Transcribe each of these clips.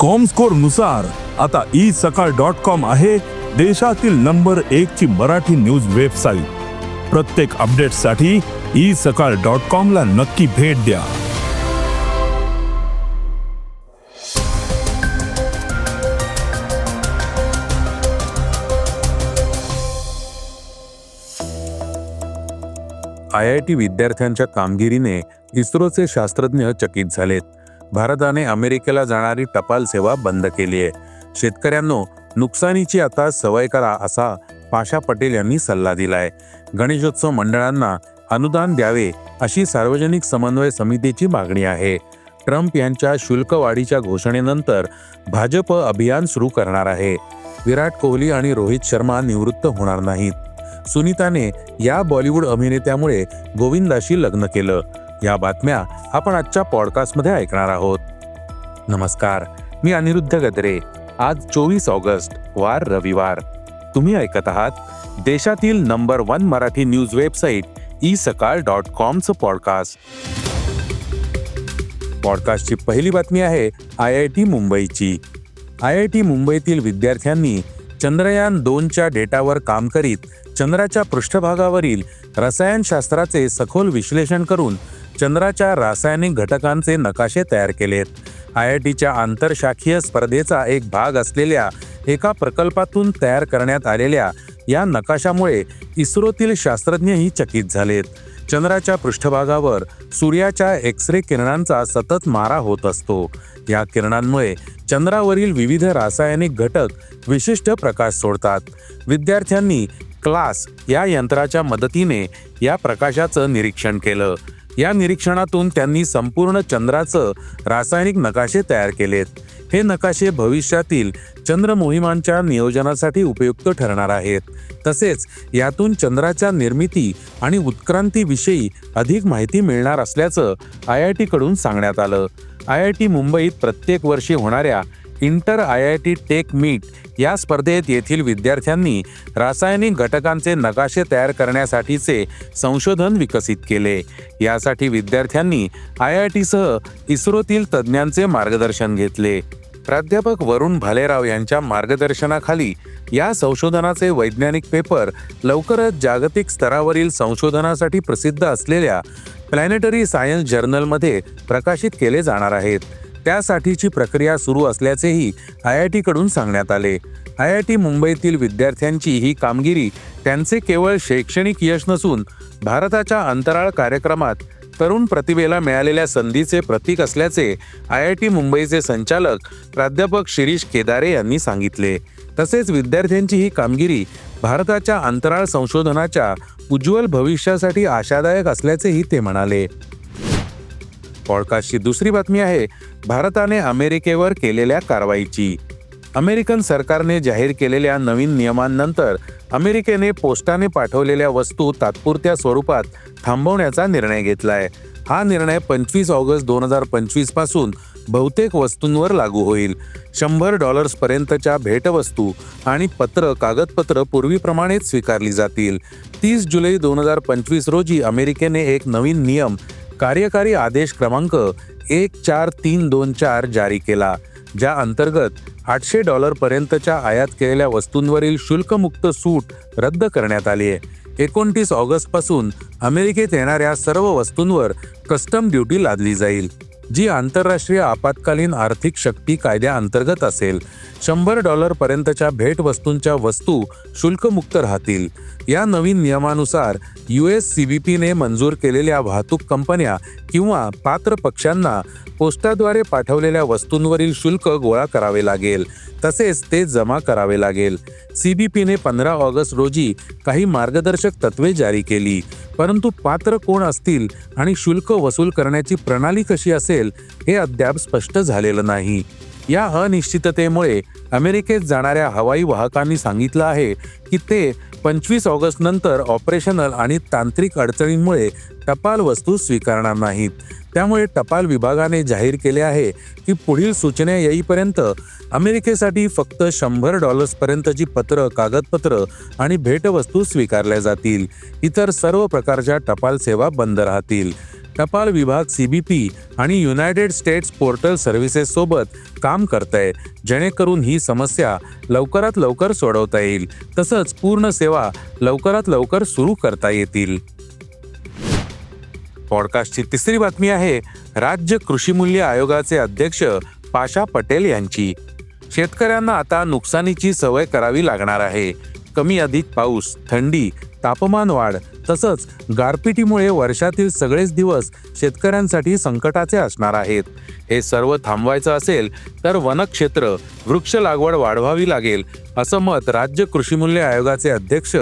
कॉमस्कोरनुसार आता E Sakal dot com आहे देशातील नंबर एक ची मराठी न्यूज वेबसाईट प्रत्येक अपडेटसाठी ई सकाळ डॉट कॉम ला नक्की भेट द्या. आय आय टी विद्यार्थ्यांच्या कामगिरीने इस्रोचे शास्त्रज्ञ चकित झालेत. भारताने अमेरिकेला जाणारी टपाल सेवा बंद केली आहे. शेतकऱ्यांनो नुकसानीची आता सवय करा असा पाशा पटेल यांनी सल्ला दिलाय. गणेशोत्सव मंडळांना अनुदान द्यावे अशी सार्वजनिक समन्वय समितीची मागणी आहे. ट्रम्प यांच्या शुल्क वाढीच्या घोषणेनंतर भाजप अभियान सुरू करणार आहे. विराट कोहली आणि रोहित शर्मा निवृत्त होणार नाहीत. सुनीताने या बॉलिवूड अभिनेत्यामुळे गोविंदाशी लग्न केलं. या बातम्या आपण आजच्या पॉडकास्टमध्ये ऐकणार आहोत. नमस्कार मी अनिरुद्ध गद्रे. आज चोवीस ऑगस्ट वार रविवार. तुम्ही ऐकत आहात देशातील number one Marathi news website e Sakal dot कॉमचं podcast पॉडकास्टची पहिली बातमी आहे आय आय टी मुंबईची. आय आय टी मुंबईतील विद्यार्थ्यांनी चंद्रयान दोनच्या डेटावर काम करीत चंद्राच्या पृष्ठभागावरील रसायनशास्त्राचे सखोल विश्लेषण करून चंद्राच्या रासायनिक घटकांचे नकाशे तयार केलेत. आय आय टीच्या आंतरशाखीय स्पर्धेचा एक भाग असलेल्या एका प्रकल्पातून तयार करण्यात आलेल्या या नकाशामुळे इस्रोतील शास्त्रज्ञही चकित झालेत. चंद्राच्या पृष्ठभागावर सूर्याच्या एक्स रे किरणांचा सतत मारा होत असतो. या किरणांमुळे चंद्रावरील विविध रासायनिक घटक विशिष्ट प्रकाश सोडतात. विद्यार्थ्यांनी क्लास या यंत्राच्या मदतीने या प्रकाशाचं निरीक्षण केलं. या निरीक्षणातून त्यांनी संपूर्ण चंद्राचं रासायनिक नकाशे तयार केलेत. हे नकाशे भविष्यातील चंद्र मोहिमांच्या नियोजनासाठी उपयुक्त ठरणार आहेत. तसेच यातून चंद्राच्या निर्मिती आणि उत्क्रांतीविषयी अधिक माहिती मिळणार असल्याचं आय आय टीकडून सांगण्यात आलं. आय आय टी मुंबईत प्रत्येक वर्षी होणाऱ्या inter I I T tech meet या स्पर्धेत येथील विद्यार्थ्यांनी रासायनिक घटकांचे नकाशे तयार करण्यासाठीचे संशोधन विकसित केले. यासाठी विद्यार्थ्यांनी आय आय टीसह इस्रोतील तज्ज्ञांचे मार्गदर्शन घेतले. प्राध्यापक वरुण भालेराव यांच्या मार्गदर्शनाखाली या संशोधनाचे वैज्ञानिक पेपर लवकरच जागतिक स्तरावरील संशोधनासाठी प्रसिद्ध असलेल्या प्लॅनेटरी सायन्स जर्नलमध्ये प्रकाशित केले जाणार आहेत. त्यासाठीची प्रक्रिया सुरू असल्याचेही आय आय टीकडून सांगण्यात आले. आय आय टी मुंबईतील विद्यार्थ्यांची ही कामगिरी त्यांचे केवळ शैक्षणिक यश नसून भारताच्या अंतराळ कार्यक्रमात तरुण प्रतिभेला मिळालेल्या संधीचे प्रतीक असल्याचे आय आय टी मुंबईचे संचालक प्राध्यापक शिरीष केदारे यांनी सांगितले. तसेच विद्यार्थ्यांची ही कामगिरी भारताच्या अंतराळ संशोधनाच्या उज्ज्वल भविष्यासाठी आशादायक असल्याचेही ते म्हणाले. पॉडकास्टची दुसरी बातमी आहे भारताने अमेरिकेवर केलेल्या कारवाईची. अमेरिकन सरकारने जाहीर केलेल्या नवीन नियमांनंतर अमेरिकेने पोस्टाने पाठवलेल्या वस्तू तात्पुरत्या स्वरूपात थांबवण्याचा निर्णय घेतलाय. हा निर्णय पंचवीस ऑगस्ट दोन हजार पंचवीसपासून बहुतेक वस्तूंवर लागू होईल. शंभर डॉलर्स पर्यंतच्या भेटवस्तू आणि पत्र कागदपत्र पूर्वीप्रमाणेच स्वीकारली जातील. तीस जुलै दोन हजार पंचवीस रोजी अमेरिकेने एक नवीन नियम कार्यकारी आदेश क्रमांक एक चार तीन दोन चार जारी केला ज्या अंतर्गत आठशे डॉलर पर्यंतच्या आयात केलेल्या वस्तूंवरील शुल्कमुक्त सूट रद्द करण्यात आली आहे. एकोणतीस ऑगस्टपासून अमेरिकेत येणाऱ्या सर्व वस्तूंवर कस्टम ड्युटी लादली जाईल. जी आंतरराष्ट्रीय आपत्कालीन आर्थिक शक्ती कायद्याअंतर्गत असेल शंभर डॉलर पर्यंतच्या भेटवस्तूंच्या वस्तू शुल्कमुक्त राहतील. या नवीन नियमानुसार यू एस सी बी पीने मंजूर केलेल्या वाहतूक कंपन्या किंवा पात्र पक्षांना पोस्टाद्वारे पाठवलेल्या वस्तूंवरील शुल्क गोळा करावे लागेल. तसेच ते जमा करावे लागेल. सी बी पीने पंधरा ऑगस्ट रोजी काही मार्गदर्शक तत्वे जारी केली. परंतु पात्र कोण असतील आणि शुल्क वसूल करण्याची प्रणाली कशी असेल हे अद्याप स्पष्ट झालेलं नाही. या अनिश्चिततेमुळे अमेरिकेत जाणाऱ्या हवाई वाहकांनी सांगितलं आहे की ते पंचवीस ऑगस्ट नंतर ऑपरेशनल आणि तांत्रिक अडचणींमुळे टपाल वस्तू स्वीकारणार नाहीत. त्यामुळे टपाल विभागाने जाहीर केले आहे की पुढील सूचना येईपर्यंत अमेरिकेसाठी फक्त शंभर डॉलर्सपर्यंतची पत्र कागदपत्र आणि भेटवस्तू स्वीकारल्या जातील. इतर सर्व प्रकारच्या टपाल सेवा बंद राहतील. टपाल विभाग सीबीपी आणि युनायटेड स्टेट्स पोर्टल सर्व्हिसेस सोबत काम करत आहे जेणेकरून ही समस्या लवकरात लवकर सोडवता येईल. तसंच पूर्ण सेवा लवकरात लवकर सुरू करता येतील. पॉडकास्टची तिसरी बातमी आहे राज्य कृषी मूल्य आयोगाचे अध्यक्ष पाशा पटेल यांची. शेतकऱ्यांना आता नुकसानीची सवय करावी लागणार आहे. कमी अधिक पाऊस थंडी तापमान वाढ तसंच गारपिटीमुळे वर्षातील सगळेच दिवस शेतकऱ्यांसाठी संकटाचे असणार आहेत. हे सर्व थांबवायचं असेल तर वनक्षेत्र वृक्ष लागवड वाढवावी लागेल असं मत राज्य कृषीमूल्य आयोगाचे अध्यक्ष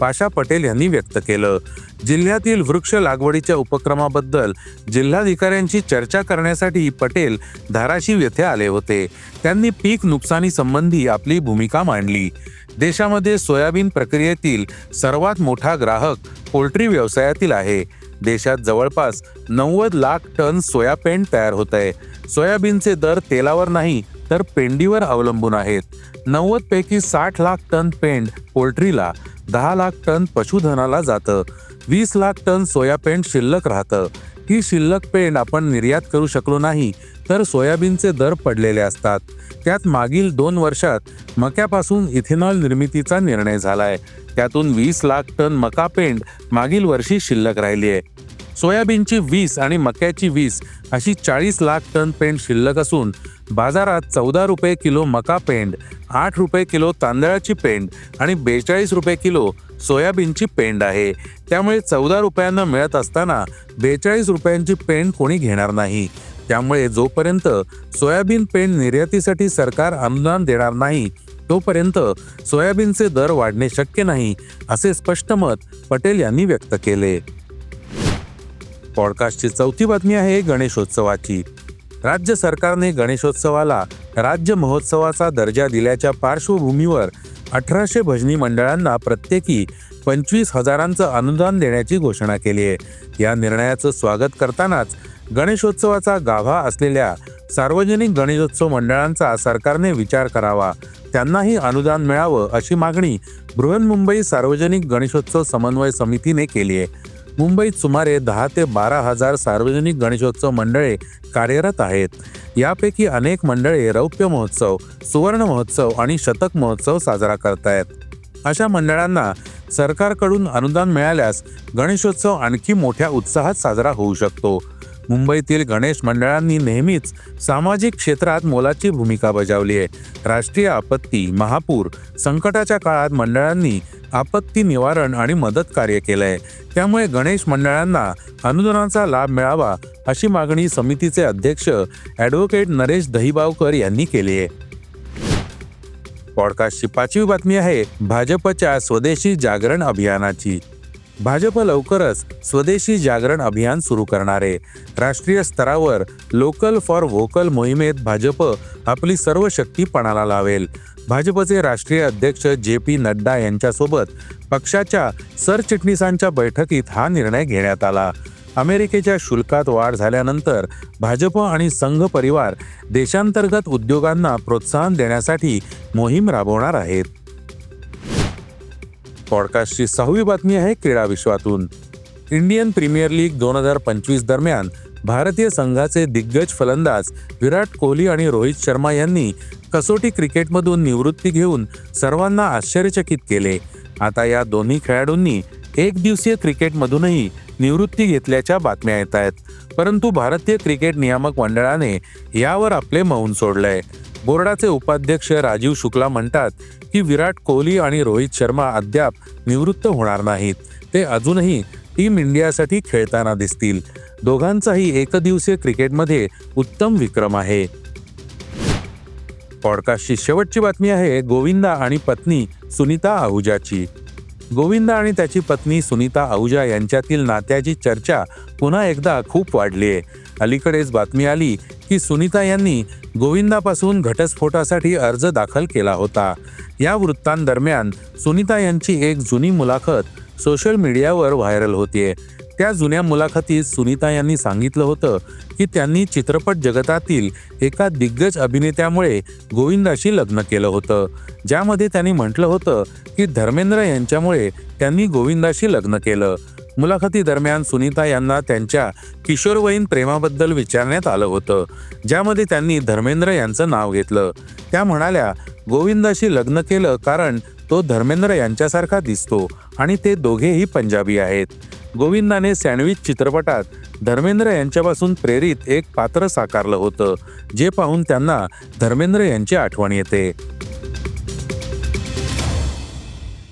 पाशा पटेल यांनी व्यक्त केलं. जिल्ह्यातील वृक्ष लागवडीच्या उपक्रमाबद्दल जिल्हाधिकाऱ्यांशी चर्चा करण्यासाठी पटेल धाराशिव येथे आले होते. त्यांनी पीक नुकसानी संबंधी आपली भूमिका मांडली. देशामध्ये सोयाबीन प्रक्रियेतील सर्वात मोठा ग्राहक पोल्ट्री व्यवसायातील आहे. देशात जवळपास नव्वद लाख टन सोयापेंड तयार होत आहे. सोयाबीनचे दर तेलावर नाही तर पेंडीवर अवलंबून आहेत. नव्वद पैकी साठ लाख टन पेंड पोल्ट्रीला दहा लाख टन पशुधनाला जातं. वीस लाख टन सोयापेंड शिल्लक राहतं. ही शिल्लक पेंड आपण निर्यात करू शकलो नाही तर सोयाबीनचे दर पडलेले असतात. त्यात मागील दोन वर्षात मक्यापासून इथेनॉल निर्मितीचा निर्णय झालाय. त्यातून वीस लाख टन मका पेंड मागील वर्षी शिल्लक राहिली आहे सोयाबीनची वीस आणि मक्याची वीस अशी चाळीस लाख टन पेंड शिल्लक असून बाजारात चौदा रुपये किलो मका पेंड आठ रुपये किलो तांदळाची पेंड आणि बेचाळीस रुपये किलो सोयाबीनची पेंड आहे. त्यामुळे चौदा रुपयांना मिळत असताना बेचाळीस रुपयांची पेंड कोणी घेणार नाही. त्यामुळे जोपर्यंत सोयाबीन पेंड निर्यातीसाठी सरकार अनुदान देणार नाही तोपर्यंत सोयाबीनचे दर वाढणे शक्य नाही असे स्पष्ट मत पटेल यांनी व्यक्त केले. पॉडकास्टची चौथी बातमी आहे गणेशोत्सवाची. राज्य सरकारने गणेशोत्सवाला राज्य महोत्सवाचा दर्जा दिल्याच्या पार्श्वभूमीवर अठराशे भजनी मंडळांना प्रत्येकी पंचवीस हजारांचं अनुदान देण्याची घोषणा केली आहे. या निर्णयाचं स्वागत करतानाच गणेशोत्सवाचा गाभा असलेल्या सार्वजनिक गणेशोत्सव मंडळांचा सरकारने विचार करावा. त्यांनाही अनुदान मिळावं अशी मागणी बृहन्मुंबई सार्वजनिक गणेशोत्सव समन्वय समितीने केली आहे. मुंबईत सुमारे दहा ते बारा हजार सार्वजनिक गणेशोत्सव मंडळे कार्यरत आहेत. यापैकी अनेक मंडळे रौप्य महोत्सव सुवर्ण महोत्सव आणि शतक महोत्सव साजरा करतायत. अशा मंडळांना सरकारकडून अनुदान मिळाल्यास गणेशोत्सव आणखी मोठ्या उत्साहात साजरा होऊ शकतो. मुंबईतील गणेश मंडळांनी नेहमीच सामाजिक क्षेत्रात मोलाची भूमिका बजावली आहे. राष्ट्रीय आपत्ती महापूर संकटाच्या काळात मंडळांनी आपत्ती निवारण आणि मदत कार्य केलं आहे त्यामुळे गणेश मंडळांना अनुदानाचा लाभ मिळावा अशी मागणी समितीचे अध्यक्ष ॲडव्होकेट नरेश दहिबावकर यांनी केली आहे. पॉडकास्टची पाचवी बातमी आहे भाजपच्या स्वदेशी जागरण अभियानाची. भाजप लवकरच स्वदेशी जागरण अभियान सुरू करणार आहे. राष्ट्रीय स्तरावर लोकल फॉर व्होकल मोहिमेत भाजप आपली सर्व शक्ती पणाला लावेल. भाजपचे राष्ट्रीय अध्यक्ष जे पी नड्डा यांच्यासोबत पक्षाच्या सरचिटणीसांच्या बैठकीत हा निर्णय घेण्यात आला. अमेरिकेच्या शुल्कात वाढ झाल्यानंतर भाजप आणि संघ परिवार देशांतर्गत उद्योगांना प्रोत्साहन देण्यासाठी मोहीम राबवणार आहेत. पॉडकास्टची सहावी बातमी आहे क्रीडा विश्वातून. इंडियन प्रीमियर लीग दोन हजार पंचवीस दरम्यान भारतीय संघाचे दिग्गज फलंदाज विराट कोहली आणि रोहित शर्मा यांनी कसोटी क्रिकेटमधून निवृत्ती घेऊन सर्वांना आश्चर्यचकित केले. आता या दोन्ही खेळाडूंनी एक दिवसीय क्रिकेटमधूनही निवृत्ती घेतल्याच्या बातम्या येत आहेत. परंतु भारतीय क्रिकेट नियामक मंडळाने यावर आपले मौन सोडलंय. बोर्डाचे उपाध्यक्ष राजीव शुक्ला म्हणतात की विराट कोहली आणि रोहित शर्मा अद्याप निवृत्त होणार नाहीत. ते अजूनही टीम इंडियासाठी खेळताना दिसतील. दोघांचाही एकदिवसीय क्रिकेटमध्ये उत्तम विक्रम आहे. पॉडकास्टची शेवटची बातमी आहे गोविंदा आणि पत्नी सुनीता आहुजाची. गोविंदा आणि त्याची पत्नी सुनीता आहुजा यांच्यातील नात्याची चर्चा पुन्हा एकदा खूप वाढली आहे. अलीकडेच बातमी आली की सुनीता यांनी गोविंदापासून घटस्फोटासाठी अर्ज दाखल केला होता. या वृत्तांदरम्यान सुनीता यांची एक जुनी मुलाखत सोशल मीडियावर व्हायरल होतीये. त्या जुन्या मुलाखतीत सुनीता यांनी सांगितलं होतं की त्यांनी चित्रपट जगतातील एका दिग्गज अभिनेत्यामुळे गोविंदाशी लग्न केलं होतं. ज्यामध्ये त्यांनी म्हटलं होतं की धर्मेंद्र यांच्यामुळे त्यांनी गोविंदाशी लग्न केलं. मुलाखतीदरम्यान सुनीता यांना त्यांच्या किशोरवयीन प्रेमाबद्दल विचारण्यात आलं होतं ज्यामध्ये त्यांनी धर्मेंद्र यांचं नाव घेतलं. त्या म्हणाल्या गोविंदाशी लग्न केलं कारण तो धर्मेंद्र यांच्यासारखा दिसतो आणि ते दोघेही पंजाबी आहेत. गोविंदाने सँडविच चित्रपटात धर्मेंद्र यांच्यापासून प्रेरित एक पात्र साकारलं होतं जे पाहून त्यांना धर्मेंद्र यांची आठवण येते.